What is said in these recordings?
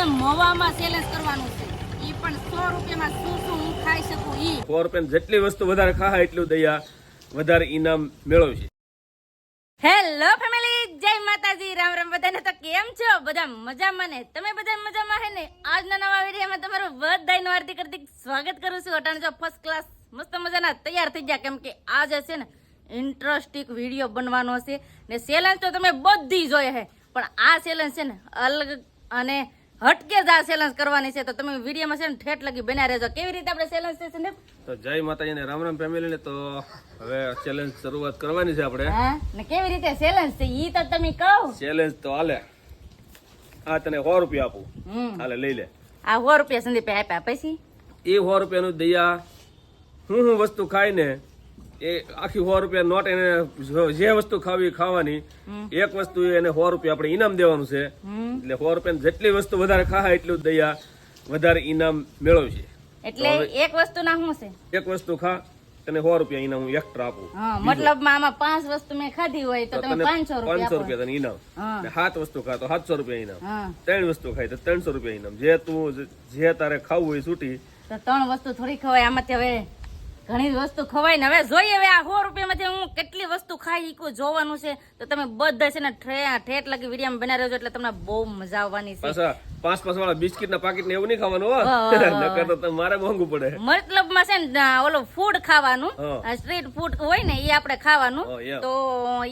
આજે મોવામાં સેલેન્સ કરવાનું છે ઈ પણ સો રૂપિયામાં શું શું હું ખાઈ શકું ઈ. સો રૂપિયા જેટલી વસ્તુ વધારે ખાય એટલું દયા વધારે ઇનામ મેળવશે. હેલો ફેમિલી જય માતાજી રામ રામ બધાને. તો કેમ છો? બધા મજામાં ને? તમે બધા મજામાં હે ને? આજના નવા વિડીયોમાં તમારું બધાનું હાર્દિક હાર્દિક સ્વાગત કરું છું. અટાણે જો ફર્સ્ટ ક્લાસ મસ્ત મજાના તૈયાર થઈ ગયા. કેમ કે આજે છે ને ઇન્ટરેસ્ટિંગ વીડિયો બનવાનો છે. ને ચેલેન્જ તો તમે બધી જોઈએ હે. પણ આ ચેલેન્જ છે ને અલગ અને હટકે જ આ કરવાની છે. તો તમે વિડીયોમાં છે ને ઠેઠ લગી બન્યા રહેજો. કેવી રીતે આપણે સેલેન્સ છે સંદીપ? તો જય માતાજીને રામ રામ ફેમિલીને તો હવે ચેલેન્જ શરૂઆત કરવાની છે આપણે. હા? ને કેવી રીતે ચેલેન્જ છે ઈ તો તમે કહો. ચેલેન્જ તો હાલે. આ તને સો રૂપિયા આપું. હાલે લઈ લે. આ સો રૂપિયા સંદીપ આપ્યા. પછી? એ 100 રૂપિયાનું દયા હું હું વસ્તુ ખાય ને એ આખી સો રૂપિયા નોટ એને જે વસ્તુ ખાવી ખાવાની. એક વસ્તુ એને સો રૂપિયા આપણે ઇનામ દેવાનું છે. એટલે સો રૂપિયા જેટલી વસ્તુ વધારે ખાવા એટલું દયા વધારે ઇનામ મેળવશે એટલે એક વસ્તુ ના શું છે? એક વસ્તુ ખા તને સો રૂપિયા ઇનામ હું એક્સ્ટ્રા આપું. મતલબ આમાં પાંચ વસ્તુ મેં ખાધી હોય તો તમે પાંચસો રૂપિયા પાંચસો રૂપિયા તને ઇનામ સાત વસ્તુ ખા તો સાતસો રૂપિયા ઇનામ ત્રણ વસ્તુ ખાય તો ત્રણસો રૂપિયા ઇનામ જે તું જે તારે ખાવું હોય છૂટી. તો ત્રણ વસ્તુ થોડી ખવાય. આમાંથી હવે ઘણી વસ્તુ ખવાય ને. હવે જોઈએ હવે આ સો રૂપિયામાંથી હું કેટલી વસ્તુ ખાઈ શીખું જોવાનું છે. તો તમે બધા છે ને ઠેઠ લગી વીડિયો બનાવી રહેજો એટલે તમને બહુ મજા આવવાની છે. પાંચ પાંચ વાળા બિસ્કિટ ના પાકીટ ને એવું નહીં ખાવાનું નકર તો તમ- મારે મોંઘું પડે. મતલબમાં છે ને આ ફૂડ ખાવાનું સ્ટ્રીટ ફૂડ હોય ને એ આપણે ખાવાનું. તો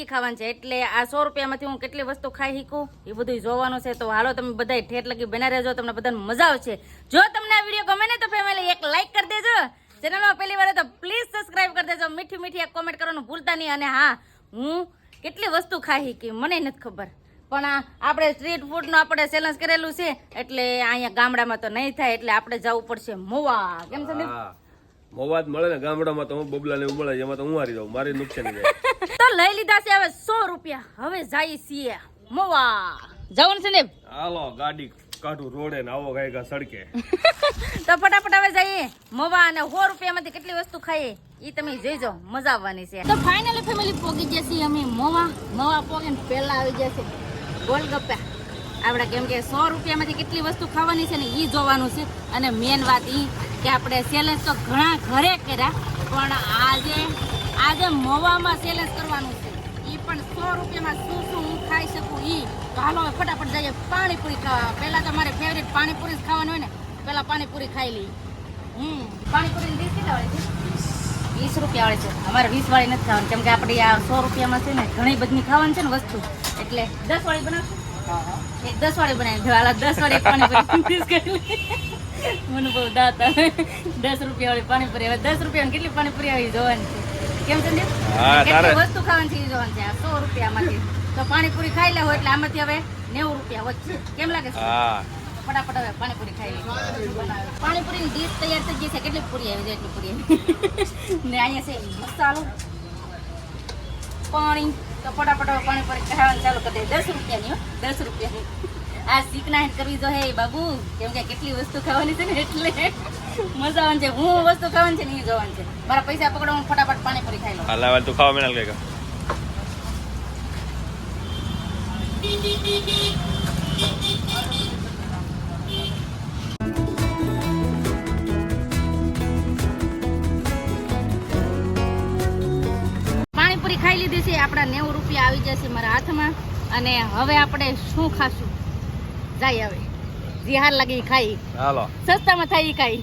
એ ખાવાનું છે. એટલે આ સો રૂપિયામાંથી હું કેટલી વસ્તુ ખાઈ શીખું એ બધું જોવાનું છે. તો હાલો તમે બધા ઠેઠ લગી બના રહેજો તમને બધાને મજા આવશે. જો તમને આ વીડિયો ગમે ને તો ફેમિલી એક લાઈક કરી દેજો. ચેનલમાં પહેલી વાર તો પ્લીઝ સબસ્ક્રાઇબ કરી દેજો. મીઠી મીઠી કોમેન્ટ કરવાનું ભૂલતા નહીં. અને હા હું કેટલી વસ્તુ ખાઈ કે મને નથી ખબર. પણ આ આપણે સ્ટ્રીટ ફૂડનું આપણે ચેલેન્જ કરેલું છે એટલે અહીંયા ગામડામાં તો નહીં થાય એટલે આપણે જવું પડશે મોવા. કેમ છે હા. મોવાદ મળે ને ગામડામાં તો હું બબલા ને મળે એમાં તો હું હારી જાઉં મારી નુકસાન જાય. તો લઈ લીધા છે હવે સો રૂપિયા. હવે જાય છીએ મોવા. જવું છે ને? હાલો ગાડી કાઢું રોડે ને આવો ગાય સડકે. તો ફટાફટ જઈએ મોવા અને સો રૂપિયામાંથી કેટલી વસ્તુ ખાઈએ? એ તમે જોઈજો, મજા આવવાની છે. તો ફાઇનલી ફેમિલી પોગી જશે અમે. મવા મવા પોગીને પહેલા આવી જશે ગોલગપ્પા. આપણે કેમ કે સો રૂપિયામાંથી કેટલી વસ્તુ ખાવાની છે ને એ જોવાનું છે. અને મેન વાત એ કે આપણે સેલેસ તો ઘણા ઘરે કર્યા, પણ આજે આજે મોવામાં સેલેસ કરવાનું છે. એ પણ સો રૂપિયામાં શું શું હું ખાઈ શકું એ તો હાલો ફટાફટ જઈએ. પાણીપુરી ખાવા. પહેલા તો મારે ફેવરેટ પાણીપુરી જ ખાવાનું હોય ને. પહેલાં પાણીપુરી ખાઈ લઈએ. પાણીપુરી કેટલા વાળી છે? વીસ રૂપિયા વાળી છે. અમારે વીસ વાળી નથી ખાવાની. કેમ કે આપણે આ સો રૂપિયામાં છે ને ઘણી બધી ખાવાની છે ને વસ્તુ. એટલે દસ વાળી બનાવશું? એક દસ વાળી બનાવી હાલા દસ વાળી પાણીપુરી મને બહુ દાતા દસ રૂપિયા વાળી પાણીપુરી. હવે દસ રૂપિયાની કેટલી પાણીપુરી આવી જોવાની છે? કેમ સંદીપ કેટલી વસ્તુ ખાવાની છે જોવાની છે? આ સો રૂપિયામાંથી. તો પાણીપુરી ખાઈ લેવો એટલે આમાંથી હવે નેવું રૂપિયા વધશે. કેમ લાગે છે? ફટાફટ હવે પાણીપુરી ખાઈ પાણીપુરીની ડીશ તૈયાર થઈ છે. કેટલી પૂરી આવી છે? એટલી પૂરી. ને અહીંયા છે મસાલો. પાણી. તો ફટાફટ હવે પાણીપુરી ખાવાનું ચાલુ કરી દે દસ રૂપિયાની દસ રૂપિયાની. આ શીખના કરવી જો હે બાબુ. કેમ કે કેટલી વસ્તુ ખાવાની છે ને એટલે મજા આવવાની છે. હું વસ્તુ ખાવાની છે ને એ જોવાની છે. મારા પૈસા પકડો, હું ફટાફટ પાણીપુરી ખાઈ લઉં. હાલા તું ખાવા મેળાલ Thank પાણીપુરી ખાઈ લીધી છે આપણા નેવું રૂપિયા આવી જશે મારા હાથમાં. અને હવે આપણે શું ખાશું? જાય હવે. જે હાર લાગે ખાઈ. હાલો. સસ્તામાં થઈ ખાઈ.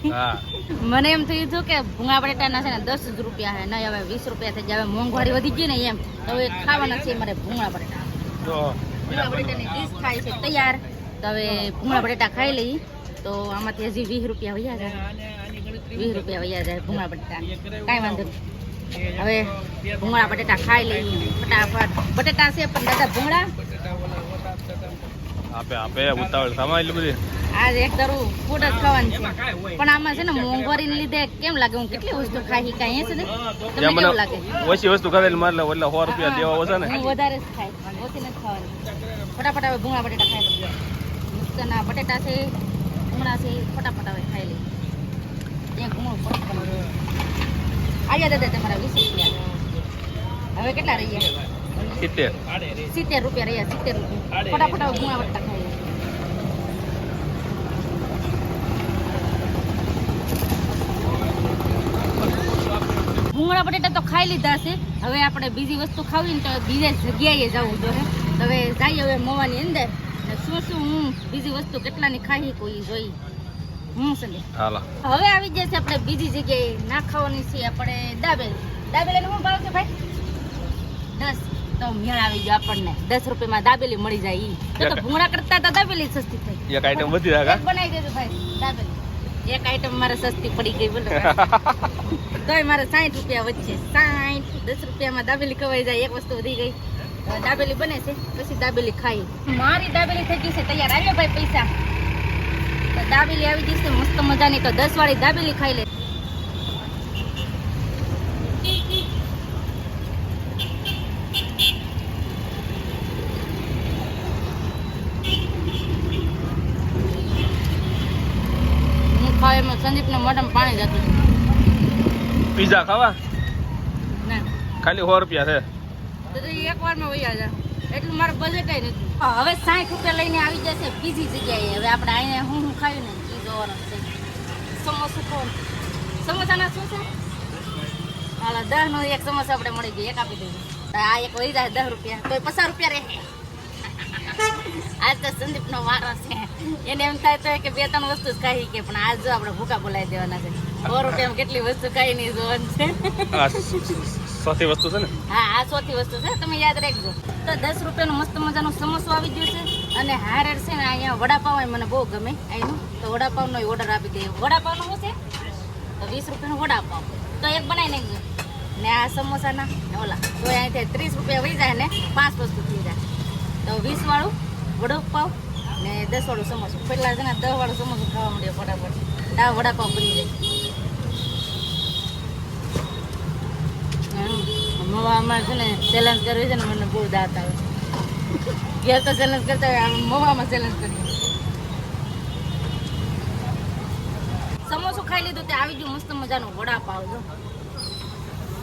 મને એમ થયું હતું કે ભૂંગા બટેટાના છે ને દસ જ રૂપિયા છે નહીં હવે વીસ રૂપિયા થઈ જાય મોંઘવારી વધી ગઈ ને એમ. તો હવે ખાવાના છે મારે ભૂંગળા બટેટા. ભૂંગળા બટેટાની ડીશ થાય છે તૈયાર. તો હવે ભૂંગળા બટેટા ખાઈ લઈ. તો આમાંથી હજી વીસ રૂપિયા વૈયા જાય. વીસ રૂપિયા વૈયા જાય ભૂંગળા બટેટા. કાંઈ વાંધો નહીં. હવે ભૂંગળા બટેટા ખાઈ લઈએ. ફટાફટ. બટેટા છે પણ દાદા ભૂંગળા? આપે આપે ઉતાવળ સામા એટલી બધી. આજ એક તારું ફૂડ જ ખાવાનું છે. પણ આમાં છે ને મોંઘવારી લીધે કેમ લાગે? હું કેટલી વસ્તુ ખાઈ કાંઈ છે ને? તમને કેવું લાગે? ઓછી વસ્તુ ખાધેલી મારે એટલે સો રૂપિયા દેવા ઓછા ને. હું વધારે જ ખાય ઓછી નથી ખાવાની. ફટાફટ હવે ભૂંગળા બટેટા ખાઈ લઈએ. બટેટા છે ભૂંગળા છે ફટાફટ હવે ખાઈ લઈએ. ત્યાં ભૂંગળું ફટાફટ આવ્યા દાદા તમારા વીસ રૂપિયા. હવે કેટલા રહ્યા? સિત્તેર. સિત્તેર રૂપિયા રહ્યા સિત્તેર રૂપિયા. ફટાફટ ગુણા વટતા ખાઈ ભૂંગળા બટેટા તો ખાઈ લીધા છે. હવે આપણે બીજી વસ્તુ ખાવી ને તો બીજા જગ્યાએ જવું જોઈએ હવે જઈએ હવે મોવાની અંદર. શું શું હું બીજી વસ્તુ કેટલાની ખાઈ કોઈ જોઈ. હું સંદે હાલો. હવે આવી જશે આપણે બીજી જગ્યાએ. ના ખાવાની છે આપણે દાબેલ. દાબેલીનો શું ભાવ છે ભાઈ? દસ. તો મેળ આવી ગયો આપણને. દસ રૂપિયામાં દાબેલી મળી જાય ઈ. તો ભૂંગળા કરતા તો દાબેલી સસ્તી થઈ. એક આઈટમ વધી રાખા બનાવી દેજો ભાઈ. દાબેલી. એક આઈટમ મારે સસ્તી પડી ગઈ બોલો તોય મારે સાઠ રૂપિયા વચ્ચે દસ રૂપિયામાં દાબેલી ખવાઈ જાય. એક વસ્તુ વધી ગઈ. દાબેલી બને છે. પછી દાબેલી ખાઈ. મારી દાબેલી થઈ ગઈ છે. તૈયાર. આવ્યો ભાઈ પૈસા. દાબેલી આવી ગઈ છે મસ્ત મજાની તો દસ વાળી દાબેલી ખાઈ લે હું ખાવ મોઢામાં પાણી જતું પીઝા ખાવા? ખાલી સો રૂપિયા છે. એક વારમાં વહી જાય. એટલું મારું બજેટ નથી. હવે સાઠ રૂપિયા લઈને આવી જશે બીજી જગ્યાએ. હવે આપણે અહીંયા હું હું ખાયું ને એ જોવાનું છે. સમોસું ખાવાનું. સમોસાના શું છે? હાલો દસ નો એક સમોસા આપણે મળી ગયો એક આપી દઈએ આ એક વહી જાય દસ રૂપિયા. તો પચાસ રૂપિયા રહે. આજ તો સંદીપ નો વારો છે. એને એમ થાય તો કે બે ત્રણ વસ્તુ જ ખાઈ કે પણ આજ જો આપણે ભૂકા બોલાવી દેવાના છે. સો રૂપિયામાં કેટલી વસ્તુ ખાઈ નહીં જોવાનું છે. આ સૌથી વસ્તુ છે ને? હા, આ ચોથી વસ્તુ છે. તમે યાદ રાખજો. તો દસ રૂપિયાનું મસ્ત મજાનું સમોસું આવી ગયું છે અને હારેડ છે ને, અહીંયા વડાપાવ મને બહુ ગમે અહીંનું તો વડાપાવનો ઓર્ડર આપી દે. વડાપાવનો શું છે? તો વીસ રૂપિયાનો વડાપાવ. તો એક બનાવી નાખજો. ને આ સમોસાના ઓલા, તો અહીંથી ત્રીસ રૂપિયા વહી જાય ને પાંચ વસ્તુ થઈ જાય. તો વીસવાળું વડાપાવ ને દસ વાળું સમોસું. પેલા છે ને દસ વાળું સમોસું ખાવા મળ્યો ફટાફટ. આ વડાપાવ બની જાય. મવામાં છે ને ચેલેન્જ કરવી છે ને મને બહુ દાંત આવે. ઘેર તો ચેલેન્જ કરતા હોય મવામાં ચેલેન્જ કરી સમોસું ખાઈ લીધું તે આવી ગયું મસ્ત મજાનું વડાપાવ જો.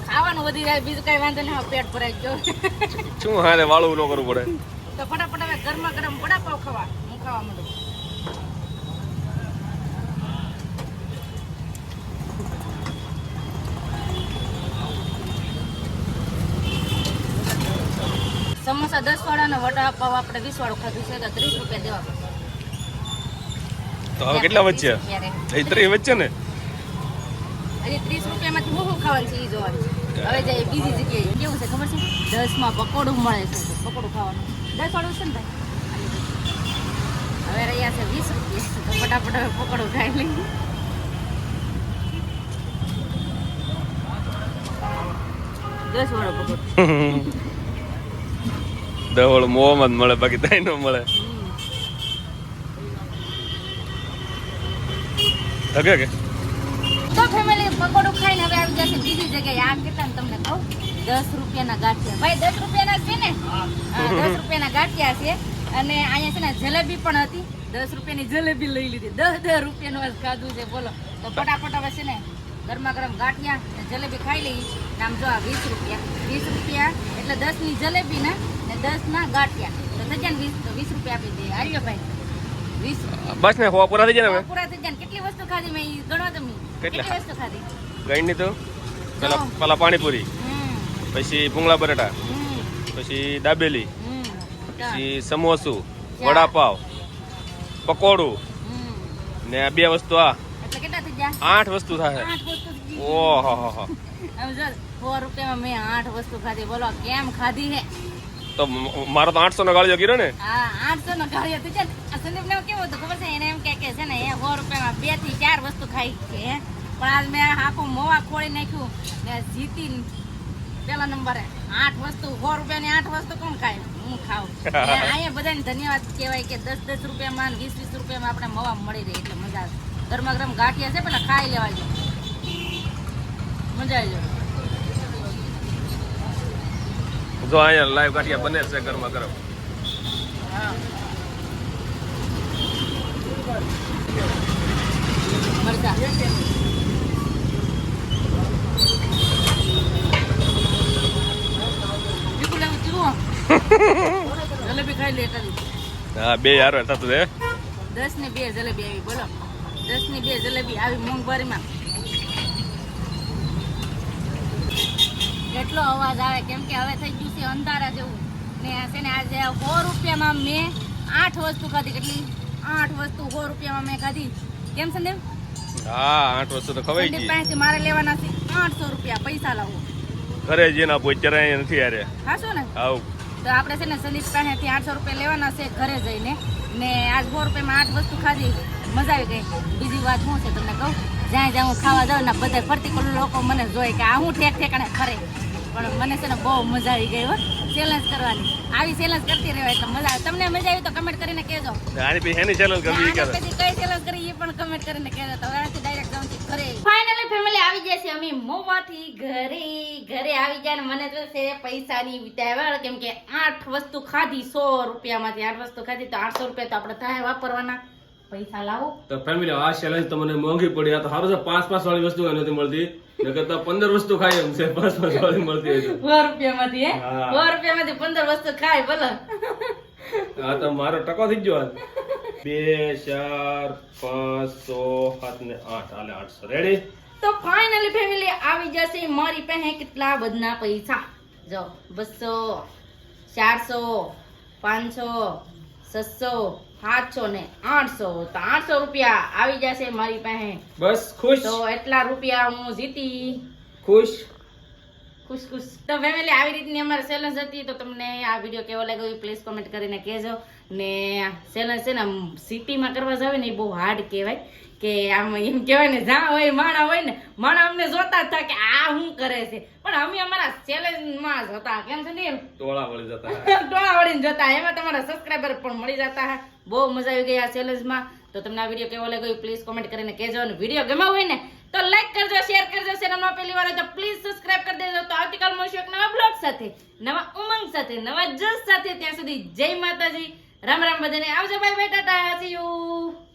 ખાવાનું વધી જાય બીજું કઈ વાંધો નહીં પેટ ભરાઈ ગયો. શું હારે વાળું ન કરવું પડે. તો ફટાફટ હવે ગરમા ગરમ વડાપાવ ખાવા હું ખાવા માંડું. સમોસા દસ વાળા વડાપાવ આપણે વીસ વાળું ખાધું છે તો ત્રીસ રૂપિયા દેવા પડશે. તો હવે કેટલા વચ્ચે. એ ત્રણ વચ્ચે ને? હજી ત્રીસ રૂપિયામાંથી હું શું ખાવાનું છે એ જોવાનું હવે જાય બીજી જગ્યાએ કેવું છે ખબર છે? દસમાં પકોડું મળે છે પકોડું ખાવાનું. દસ વાળું છે ને ભાઈ? હવે રહ્યા છે વીસ રૂપિયા. તો ફટાફટ હવે પકોડું ખાઈ લઈએ. દસ વાળો પકોડો. દવળ મોવામાં જ મળે બાકી તાઈ ન મળે. થકે કે તો ફેમિલી પકોડું ખાઈને હવે આવી જશે બીજી જગ્યાએ. આ કેટલા તમને કહું? દસ રૂપિયાના ગાંઠિયા. ભાઈ દસ રૂપિયાના છે ને? દસ રૂપિયાના ગાંઠિયા છે. અને અહીંયા છે ને જલેબી પણ હતી. દસ રૂપિયાની જલેબી લઈ લીધી. દસ દસ રૂપિયાનું ખાધું છે. બોલો. તો ફટાફટ હવે છે ને ગરમા ગરમ ગાંઠિયા ને જલેબી ખાઈ લઈ. આમ જો આ વીસ રૂપિયા. વીસ રૂપિયા એટલે દસની જલેબી ને ને દસ ના ગાંઠિયા. તો થઈ જાય ને વીસ? તો વીસ રૂપિયા આપી દે. આર્યો ભાઈ. વીસ. બસ ને હોવા પૂરા થઈ જાય ને પૂરા થઈ જાય કેટલી વસ્તુ ખાધી મેં? ગણો તમે. કેટલી? વસ્તુ ખાધી? ગઈ તો? પેલા પેલા પાણીપુરી. પછી ભૂંગળા બટાટા. પછી દાબેલી. પછી સમોસું વડાપાવ પકોડું ને આ બે વસ્તુ આ એટલે કેટલા થઈ ગયા આઠ વસ્તુ થાય. ઓહો હો હો. સો રૂપિયામાં મેં આઠ વસ્તુ ખાધી. બોલો કેમ ખાધી હે? તો મારો તો આઠસો નો ગાળિયો કર્યો ને? આઠસો નો ગાળિયો થઈ જાય સંદીપ ને કેવું હતું ખબર છે? એને એમ કે કે છે ને એ સો રૂપિયામાં બેથી ચાર વસ્તુ ખાઈ છે હે. પણ આજ મેં આખું મોવા ખોળી નાખ્યું ને જીતી પેલા નંબરે. આઠ વસ્તુ સો રૂપિયાની આઠ વસ્તુ કોણ ખાય? હું ખાઉં. અહીંયા બધાને ધન્યવાદ કહેવાય કે દસ દસ રૂપિયામાં વીસ વીસ રૂપિયામાં આપણે મવા મળી રહે એટલે મજા આવે. ગરમા ગરમ ગાંઠિયા છે પેલા ખાઈ લેવા જો મજા આવી જાય. જો અહીંયા લાઈવ ગાંઠિયા બને છે ગરમા ગરમ હા. મરચા. જલેબી ખાઈ લે કરી હા બે યાર થતું છે. દસ ને બે જલેબી આવી બોલો. દસ બે જલેબી આવી મોંઘવારીમાં. એટલો અવાજ આવે કેમ કે હવે થઈ ગયું છે અંધારા જેવું. ને છે ને આજે સો રૂપિયામાં મેં આઠ વસ્તુ ખાધી. કેટલી? આઠ વસ્તુ સો રૂપિયામાં મેં ખાધી. કેમ સંદીપ? હા આઠ વસ્તુ તો ખવાઈ ગઈ. પાસેથી મારે લેવાના છે આઠસો રૂપિયા પૈસા લાવો. ઘરે જઈને આપો અત્યારે નથી યારે હાશો ને? આવ. તો આપણે છે ને સંદીપ પાસેથી આઠસો રૂપિયા લેવાના છે ઘરે જઈને. ને આજ સો રૂપિયામાં આઠ વસ્તુ ખાધી. મજા આવી ગઈ. બીજી વાત શું છે તમને કહું? જ્યાં જ્યાં હું ખાવા જાઉં ને બધા ફરતી લોકો મને જોઈ કે આ હું ઠેક ઠેકાણે ફરે. પણ મને છે ને બહુ મજા આવી ગઈ હો. ચેલેન્જ કરવાની. આવી ચેલેન્જ કરતી રહેવાય એટલે મજા આવે. તમને મજા આવી તો કમેન્ટ કરીને કહેજો. આની પછી એની ચેનલ કરવી આના પછી કઈ ચેલેન્જ કરી એ પણ કમેન્ટ કરીને કહેજો. તો ડાયરેક્ટ જાઉં છું ઘરે. ફાઇનલી ફેમિલી આવી જાય છે. અમે મોમાંથી ઘરે ઘરે આવી જાય ને મને તો છે પૈસાની વિતાવ્યા કેમ કે આઠ વસ્તુ ખાધી સો રૂપિયામાંથી. આઠ વસ્તુ ખાધી તો આઠસો રૂપિયા તો આપણે થાય વાપરવાના. પૈસા લાવો. તો ફેમિલી આ ચેલેન્જ તમને મોંઘી પડી. આ તો સારું છે પાંચ પાંચ વાળી વસ્તુ નથી મળતી. નકર તો પંદર વસ્તુ ખાય એમ છે. પાંચ પાંચ વાળી મળતી હોય તો. રૂપિયા માંથી હે? હા. રૂપિયા માંથી પંદર વસ્તુ ખાય ભલે. આ તો મારો ટકો થઈ ગયો બે ચાર પાંચ સો સાત ને આઠ. હાલે આઠસો. રેડી તો ફાઇનલી ફેમિલી આવી જશે મારી પાસે કેટલા બધા પૈસા? જો બસો ચારસો પાંચસો છસો સાતસો ને આઠસો. તો આઠસો રૂપિયા આવી જશે મારી પાસે. બસ ખુશ? તો એટલા રૂપિયા હું જીતી. ખુશ? ખુશ ખુશ. તો ફેમિલી આવી રીતની અમારે ચેલેન્જ હતી તો તમને આ વીડિયો કેવો લાગ્યો એ પ્લીઝ કોમેન્ટ કરીને કહેજો. ને ચેલેન્જ છે ને સિટીમાં કરવા જાવે ને એ બહુ હાર્ડ કહેવાય. કે આમ એમ કહેવાય ને જ્યાં હોય માણા હોય ને માણા અમને જોતા જ કે આ શું કરે છે. પણ અમે અમારા ચેલેન્જમાં જ હતા કેમ છે નીલ? ટોળા વળી જતા ટોળા વળીને જતા એમાં તમારા સબસ્ક્રાઇબર પણ મળી જતા બહુ મજા આવી ગઈ આ ચેલેન્જમાં તો તમને આ વીડિયો કેવો લાગ્યો પ્લીઝ કોમેન્ટ કરીને કહેજો. અને વીડિયો ગમ્યો હોય ને તો લાઈક કરજો શેર કરજો. ચેનલમાં પહેલી વાર તો પ્લીઝ સબસ્ક્રાઇબ કરી દેજો. તો આવતીકાલ મળશું એક નવા બ્લોગ સાથે નવા ઉમંગ સાથે નવા જસ સાથે. ત્યાં સુધી જય માતાજી. રામ રામ બધાને આવજો. Bye bye Tata. See you